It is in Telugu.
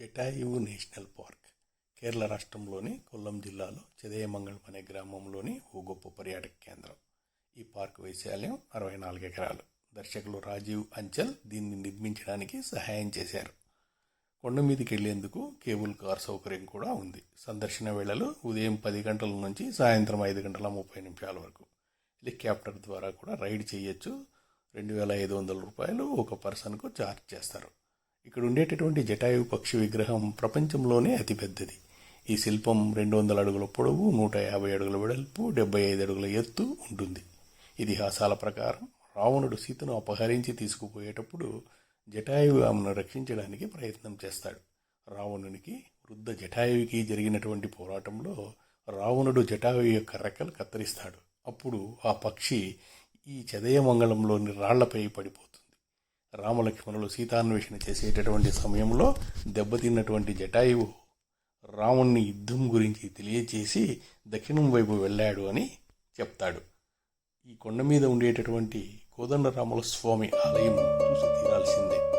జటాయువు నేషనల్ పార్క్ కేరళ రాష్ట్రంలోని కొల్లం జిల్లాలో చెదయమంగళం అనే గ్రామంలోని ఓ గొప్ప పర్యాటక కేంద్రం. ఈ పార్క్ వైశాల్యం అరవై నాలుగు ఎకరాలు. దర్శకులు రాజీవ్ అంచల్ దీన్ని నిర్మించడానికి సహాయం చేశారు. కొండ మీదకి వెళ్ళేందుకు కేబుల్ కార్ సౌకర్యం కూడా ఉంది. సందర్శన వేళలు ఉదయం పది గంటల నుంచి సాయంత్రం ఐదు గంటల ముప్పై నిమిషాల వరకు. హెలికాప్టర్ ద్వారా కూడా రైడ్ చేయొచ్చు. రెండు వేల ఐదు వందల రూపాయలు ఒక పర్సన్కు ఛార్జ్ చేస్తారు. ఇక్కడ ఉండేటటువంటి జటాయు పక్షి విగ్రహం ప్రపంచంలోనే అతిపెద్దది. ఈ శిల్పం రెండు వందల అడుగుల పొడవు నూట యాభై అడుగుల వెడల్పు డెబ్బై ఐదు అడుగుల ఎత్తు ఉంటుంది. ఇతిహాసాల ప్రకారం రావణుడు సీతను అపహరించి తీసుకుపోయేటప్పుడు జటాయువు ఆమెను రక్షించడానికి ప్రయత్నం చేస్తాడు. రావణునికి వృద్ధ జటాయువుకి జరిగినటువంటి పోరాటంలో రావణుడు జటాయువు యొక్క రెక్కలు కత్తిరిస్తాడు. అప్పుడు ఆ పక్షి ఈ చదయమంగళంలోని రాళ్ళపై పడిపోతుంది. రామలక్ష్మణులు సీతాన్వేషణ చేసేటటువంటి సమయంలో దెబ్బతిన్నటువంటి జటాయువు రాముణ్ణి యుద్ధం గురించి తెలియచేసి దక్షిణం వైపు వెళ్ళాడు అని చెప్తాడు. ఈ కొండ మీద ఉండేటటువంటి కోదండరాముల స్వామి ఆలయం చూసి తీరాల్సిందే.